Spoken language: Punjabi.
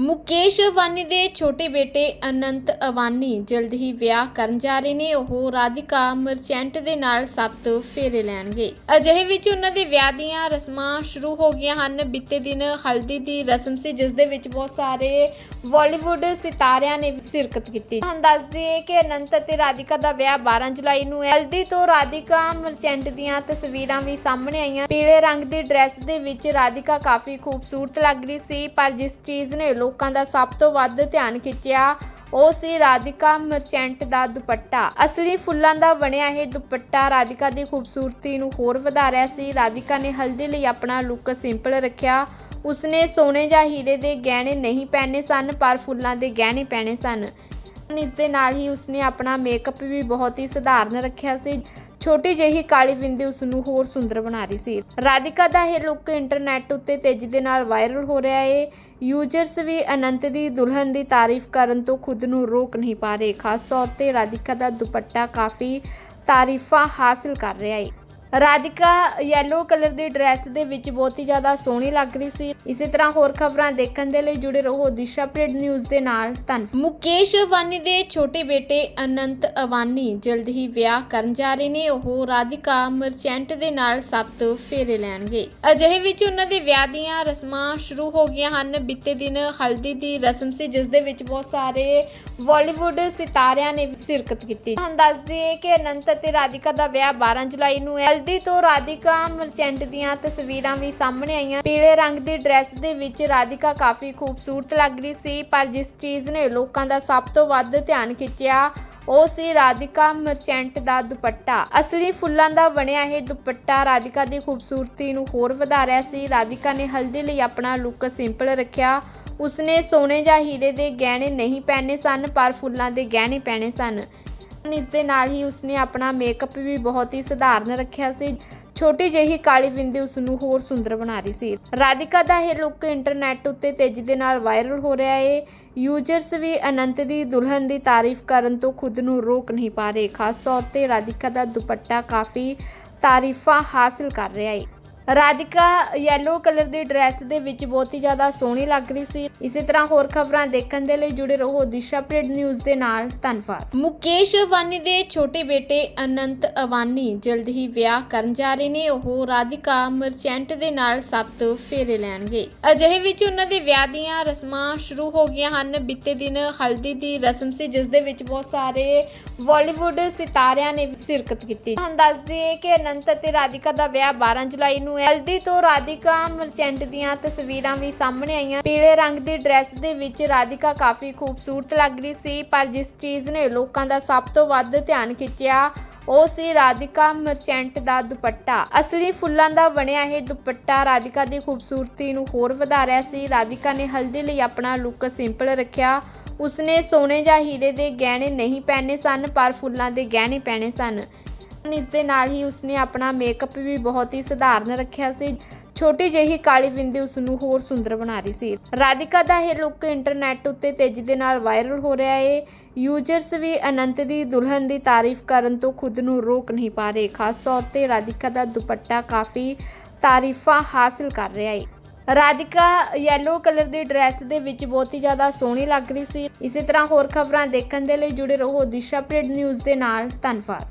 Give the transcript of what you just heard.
ਮੁਕੇਸ਼ ਅਵਾਨੀ ਦੇ ਛੋਟੇ ਬੇਟੇ ਅਨੰਤ ਅਵਾਨੀ ਜਲਦ ਹੀ ਵਿਆਹ ਕਰਨ ਜਾ ਰਹੇ ਨੇ। ਉਹ ਰਾਧਿਕਾ ਮਰਚੈਂਟ ਦੇ ਨਾਲ ਸੱਤ ਫੇਰੇ ਲੈਣਗੇ। ਅਜਿਹੇ ਵਿੱਚ ਉਹਨਾਂ ਦੇ ਵਿਆਹ ਦੀਆਂ ਰਸਮਾਂ ਸ਼ੁਰੂ ਹੋ ਗਈਆਂ ਹਨ। ਬੀਤੇ ਦਿਨ ਹਲਦੀ ਦੀ ਰਸਮ ਸੀ, ਜਿਸ ਦੇ ਵਿੱਚ ਬਹੁਤ ਸਾਰੇ ਬਾਲੀਵੁੱਡ ਸਿਤਾਰਿਆਂ ਨੇ ਸ਼ਿਰਕਤ ਕੀਤੀ। ਹੁਣ ਦੱਸ ਦਈਏ ਕਿ ਅਨੰਤ ਅਤੇ ਰਾਧਿਕਾ ਦਾ ਵਿਆਹ 12 ਜੁਲਾਈ ਨੂੰ ਹੈ। ਹਲਦੀ ਤੋਂ ਰਾਧਿਕਾ ਮਰਚੈਂਟ ਦੀਆਂ ਤਸਵੀਰਾਂ ਵੀ ਸਾਹਮਣੇ ਆਈਆਂ। ਪੀਲੇ ਰੰਗ ਦੀ ਡਰੈਸ ਦੇ ਵਿੱਚ ਰਾਧਿਕਾ ਕਾਫੀ ਖੂਬਸੂਰਤ ਲੱਗ ਰਹੀ ਸੀ, ਪਰ ਜਿਸ ਚੀਜ਼ ਨੇ ਲੋਕਾਂ ਦਾ ਸਭ ਤੋਂ ਵੱਧ ਧਿਆਨ ਖਿੱਚਿਆ, ਉਹ ਸੀ ਰਾਧਿਕਾ ਮਰਚੈਂਟ ਦਾ ਦੁਪੱਟਾ। ਅਸਲੀ ਫੁੱਲਾਂ ਦਾ ਬਣਿਆ ਇਹ ਦੁਪੱਟਾ ਰਾਧਿਕਾ ਦੀ ਖੂਬਸੂਰਤੀ ਨੂੰ ਹੋਰ ਵਧਾ ਰਿਹਾ ਸੀ। ਰਾਧਿਕਾ ਨੇ ਹਲਦੀ ਲਈ ਆਪਣਾ ਲੁੱਕ ਸਿੰਪਲ ਰੱਖਿਆ। ਉਸਨੇ ਸੋਨੇ ਜਾਂ ਹੀਰੇ ਦੇ ਗਹਿਣੇ ਨਹੀਂ ਪਹਿਨੇ ਸਨ, ਪਰ ਫੁੱਲਾਂ ਦੇ ਗਹਿਣੇ ਪਹਿਨੇ ਸਨ। ਇਸ ਦੇ ਨਾਲ ਹੀ ਉਸਨੇ ਆਪਣਾ ਮੇਕਅਪ ਵੀ ਬਹੁਤ ਹੀ ਸਧਾਰਨ ਰੱਖਿਆ ਸੀ। ਛੋਟੀ ਜਿਹੀ ਕਾਲੀ ਬਿੰਦੀ ਉਸ ਨੂੰ ਹੋਰ ਸੁੰਦਰ ਬਣਾ ਰਹੀ ਸੀ। ਰਾਧਿਕਾ ਦਾ ਇਹ ਲੁੱਕ ਇੰਟਰਨੈਟ ਉੱਤੇ ਤੇਜ਼ੀ ਦੇ ਨਾਲ ਵਾਇਰਲ ਹੋ ਰਿਹਾ ਹੈ ਯੂਜ਼ਰਸ ਵੀ ਅਨੰਤ ਦੀ ਦੁਲਹਨ ਦੀ ਤਾਰੀਫ ਕਰਨ ਤੋਂ ਖੁਦ ਨੂੰ ਰੋਕ ਨਹੀਂ ਪਾ ਰਹੇ। ਖਾਸ ਤੌਰ ਤੇ ਰਾਧਿਕਾ ਦਾ ਦੁਪੱਟਾ ਕਾਫੀ ਤਾਰੀਫਾਂ ਹਾਸਲ ਕਰ ਰਿਹਾ ਹੈ ਰਾਧਿਕਾ ਯੈਲੋ ਕਲਰ ਦੀ ਡਰੈਸ ਦੇ ਵਿੱਚ ਬਹੁਤ ਹੀ ਜ਼ਿਆਦਾ ਸੋਹਣੀ ਲੱਗ ਰਹੀ ਸੀ। ਇਸੇ ਤਰ੍ਹਾਂ ਹੋਰ ਖਬਰਾਂ ਦੇਖਣ ਦੇ ਲਈ ਜੁੜੇ ਰਹੋ ਦਿਸ਼ਾ ਅਪਡੇਟ ਨਿਊਜ਼ ਦੇ ਨਾਲ। ਧੰਨ ਮੁਕੇਸ਼ ਅਵਾਨੀ ਦੇ ਛੋਟੇ ਬੇਟੇ ਅਨੰਤ ਅਵਾਨੀ ਜਲਦ ਹੀ ਵਿਆਹ ਕਰਨ ਜਾ ਰਹੇ ਨੇ। ਉਹ ਰਾਧਿਕਾ ਮਰਚੈਂਟ ਦੇ ਨਾਲ ਸੱਤ ਫੇਰੇ ਲੈਣਗੇ। ਅਜਿਹੇ ਵਿੱਚ ਉਹਨਾਂ ਦੇ ਵਿਆਹ ਦੀਆਂ ਰਸਮਾਂ ਸ਼ੁਰੂ ਹੋ ਗਈਆਂ ਹਨ। ਬੀਤੇ ਦਿਨ ਹਲਦੀ ਦੀ ਰਸਮ ਸੀ, ਜਿਸ ਦੇ ਵਿੱਚ ਬਹੁਤ ਸਾਰੇ ਬਾਲੀਵੁੱਡ ਸਿਤਾਰਿਆਂ ਨੇ ਸ਼ਿਰਕਤ ਕੀਤੀ। ਹੁਣ ਦੱਸ ਦਈਏ ਕਿ ਅਨੰਤ ਅਤੇ ਰਾਧਿਕਾ ਦਾ ਵਿਆਹ 12 ਜੁਲਾਈ ਨੂੰ ਹੈ ਹਲਦੀ ਤੋਂ ਰਾਧਿਕਾ ਮਰਚੈਂਟ ਦੀਆਂ ਤਸਵੀਰਾਂ ਵੀ ਸਾਹਮਣੇ ਆਈਆਂ। ਪੀਲੇ ਰੰਗ ਦੀ ਡਰੈਸ ਦੇ ਵਿੱਚ ਰਾਧਿਕਾ ਕਾਫੀ ਖੂਬਸੂਰਤ ਲੱਗ ਰਹੀ ਸੀ, ਪਰ ਜਿਸ ਚੀਜ਼ ਨੇ ਲੋਕਾਂ ਦਾ ਸਭ ਤੋਂ ਵੱਧ ਧਿਆਨ ਖਿੱਚਿਆ, ਉਹ ਸੀ ਰਾਧਿਕਾ ਮਰਚੈਂਟ ਦਾ ਦੁਪੱਟਾ। ਅਸਲੀ ਫੁੱਲਾਂ ਦਾ ਬਣਿਆ ਇਹ ਦੁਪੱਟਾ ਰਾਧਿਕਾ ਦੀ ਖੂਬਸੂਰਤੀ ਨੂੰ ਹੋਰ ਵਧਾ ਰਿਹਾ ਸੀ। ਰਾਧਿਕਾ ਨੇ ਹਲਦੀ ਲਈ ਆਪਣਾ ਲੁੱਕ ਸਿੰਪਲ ਰੱਖਿਆ। ਉਸਨੇ ਸੋਨੇ ਜਾਂ ਹੀਰੇ ਦੇ ਗਹਿਣੇ ਨਹੀਂ ਪਹਿਨੇ ਸਨ, ਪਰ ਫੁੱਲਾਂ ਦੇ ਗਹਿਣੇ ਪਹਿਨੇ ਸਨ। ਇਸ ਦੇ ਨਾਲ ਹੀ ਉਸਨੇ ਆਪਣਾ ਮੇਕਅਪ ਵੀ ਬਹੁਤ ਹੀ ਸਧਾਰਨ ਰੱਖਿਆ ਸੀ। ਛੋਟੀ ਜਿਹੀ ਕਾਲੀ ਬਿੰਦੀ ਉਸ ਨੂੰ ਹੋਰ ਸੁੰਦਰ ਬਣਾ ਰਹੀ ਸੀ। ਰਾਧਿਕਾ ਦਾ ਇਹ ਲੁੱਕ ਇੰਟਰਨੈਟ ਉੱਤੇ ਤੇਜ਼ੀ ਦੇ ਨਾਲ ਵਾਇਰਲ ਹੋ ਰਿਹਾ ਹੈ ਯੂਜ਼ਰਸ ਵੀ ਅਨੰਤ ਦੀ ਦੁਲਹਨ ਦੀ ਤਾਰੀਫ ਕਰਨ ਤੋਂ ਖੁਦ ਨੂੰ ਰੋਕ ਨਹੀਂ ਪਾ ਰਹੇ। ਖਾਸ ਤੌਰ ਤੇ ਰਾਧਿਕਾ ਦਾ ਦੁਪੱਟਾ ਕਾਫੀ ਤਾਰੀਫਾਂ ਹਾਸਲ ਕਰ ਰਿਹਾ ਹੈ ਰਾਧਿਕਾ ਯੈਲੋ ਕਲਰ ਦੀ ਡਰੈਸ ਦੇ ਵਿੱਚ ਬਹੁਤ ਹੀ ਜ਼ਿਆਦਾ ਸੋਹਣੀ ਲੱਗ ਰਹੀ ਸੀ। ਇਸੇ ਤਰ੍ਹਾਂ ਹੋਰ ਖਬਰਾਂ ਦੇਖਣ ਦੇ ਲਈ ਜੁੜੇ ਰਹੋ ਦਿਸ਼ਾ ਅਪਡੇਟ ਨਿਊਜ਼ ਦੇ ਨਾਲ। ਧੰਨਵਾਦ। ਮੁਕੇਸ਼ ਅਵਾਨੀ ਦੇ ਛੋਟੇ ਬੇਟੇ ਅਨੰਤ ਅਵਾਨੀ ਜਲਦ ਹੀ ਵਿਆਹ ਕਰਨ ਜਾ ਰਹੇ ਨੇ। ਉਹ ਰਾਧਿਕਾ ਮਰਚੈਂਟ ਦੇ ਨਾਲ ਸੱਤ ਫੇਰੇ ਲੈਣਗੇ। ਅਜਿਹੇ ਵਿੱਚ ਉਹਨਾਂ ਦੇ ਵਿਆਹ ਦੀਆਂ ਰਸਮਾਂ ਸ਼ੁਰੂ ਹੋ ਗਈਆਂ ਹਨ। ਬੀਤੇ ਦਿਨ ਹਲਦੀ ਦੀ ਰਸਮ ਸੀ, ਜਿਸ ਦੇ ਵਿੱਚ ਬਹੁਤ ਸਾਰੇ ਬਾਲੀਵੁੱਡ ਸਿਤਾਰਿਆਂ ਨੇ ਸ਼ਿਰਕਤ ਕੀਤੀ। ਹੁਣ ਦੱਸ ਦਈਏ ਕਿ ਅਨੰਤ ਅਤੇ ਰਾਧਿਕਾ ਦਾ ਵਿਆਹ 12 ਜੁਲਾਈ ਨੂੰ ਹੈ ਹਲਦੀ ਤੋਂ ਰਾਧਿਕਾ ਮਰਚੈਂਟ ਦੀਆਂ ਤਸਵੀਰਾਂ ਵੀ ਸਾਹਮਣੇ ਆਈਆਂ। ਪੀਲੇ ਰੰਗ ਦੀ ਡਰੈਸ ਦੇ ਵਿੱਚ ਰਾਧਿਕਾ ਕਾਫੀ ਖੂਬਸੂਰਤ ਲੱਗ ਰਹੀ ਸੀ, ਪਰ ਜਿਸ ਚੀਜ਼ ਨੇ ਲੋਕਾਂ ਦਾ ਸਭ ਤੋਂ ਵੱਧ ਧਿਆਨ ਖਿੱਚਿਆ, ਉਹ ਸੀ ਰਾਧਿਕਾ ਮਰਚੈਂਟ ਦਾ ਦੁਪੱਟਾ। ਅਸਲੀ ਫੁੱਲਾਂ ਦਾ ਬਣਿਆ ਇਹ ਦੁਪੱਟਾ ਰਾਧਿਕਾ ਦੀ ਖੂਬਸੂਰਤੀ ਨੂੰ ਹੋਰ ਵਧਾ ਰਿਹਾ ਸੀ। ਰਾਧਿਕਾ ਨੇ ਹਲਦੀ ਲਈ ਆਪਣਾ ਲੁੱਕ ਸਿੰਪਲ ਰੱਖਿਆ। ਉਸਨੇ ਸੋਨੇ ਜਾਂ ਹੀਰੇ ਦੇ ਗਹਿਣੇ ਨਹੀਂ ਪਹਿਨੇ ਸਨ, ਪਰ ਫੁੱਲਾਂ ਦੇ ਗਹਿਣੇ ਪਹਿਨੇ ਸਨ। ਇਸ ਦੇ ਨਾਲ ਹੀ ਉਸਨੇ ਆਪਣਾ ਮੇਕਅਪ ਵੀ ਬਹੁਤ ਹੀ ਸਧਾਰਨ ਰੱਖਿਆ ਸੀ। ਛੋਟੀ ਜਿਹੀ ਕਾਲੀ ਬਿੰਦੀ ਉਸ ਨੂੰ ਹੋਰ ਸੁੰਦਰ ਬਣਾ ਰਹੀ ਸੀ। ਰਾਧਿਕਾ ਦਾ ਇਹ ਲੁੱਕ ਇੰਟਰਨੈਟ ਉੱਤੇ ਤੇਜ਼ੀ ਦੇ ਨਾਲ ਵਾਇਰਲ ਹੋ ਰਿਹਾ ਹੈ ਯੂਜ਼ਰਸ ਵੀ ਅਨੰਤ ਦੀ ਦੁਲਹਨ ਦੀ ਤਾਰੀਫ ਕਰਨ ਤੋਂ ਖੁਦ ਨੂੰ ਰੋਕ ਨਹੀਂ ਪਾ ਰਹੇ। ਖਾਸ ਤੌਰ ਤੇ ਰਾਧਿਕਾ ਦਾ ਦੁਪੱਟਾ ਕਾਫੀ ਤਾਰੀਫਾਂ ਹਾਸਲ ਕਰ ਰਿਹਾ ਹੈ ਰਾਧਿਕਾ ਯੈਲੋ ਕਲਰ ਦੀ ਡਰੈਸ ਦੇ ਵਿੱਚ ਬਹੁਤ ਹੀ ਜ਼ਿਆਦਾ ਸੋਹਣੀ ਲੱਗ ਰਹੀ ਸੀ। ਇਸੇ ਤਰ੍ਹਾਂ ਹੋਰ ਖਬਰਾਂ ਦੇਖਣ ਦੇ ਲਈ ਜੁੜੇ ਰਹੋ ਦਿਸ਼ਾ ਅਪਡੇਟ ਨਿਊਜ਼ ਦੇ ਨਾਲ। ਧੰਨਵਾਦ।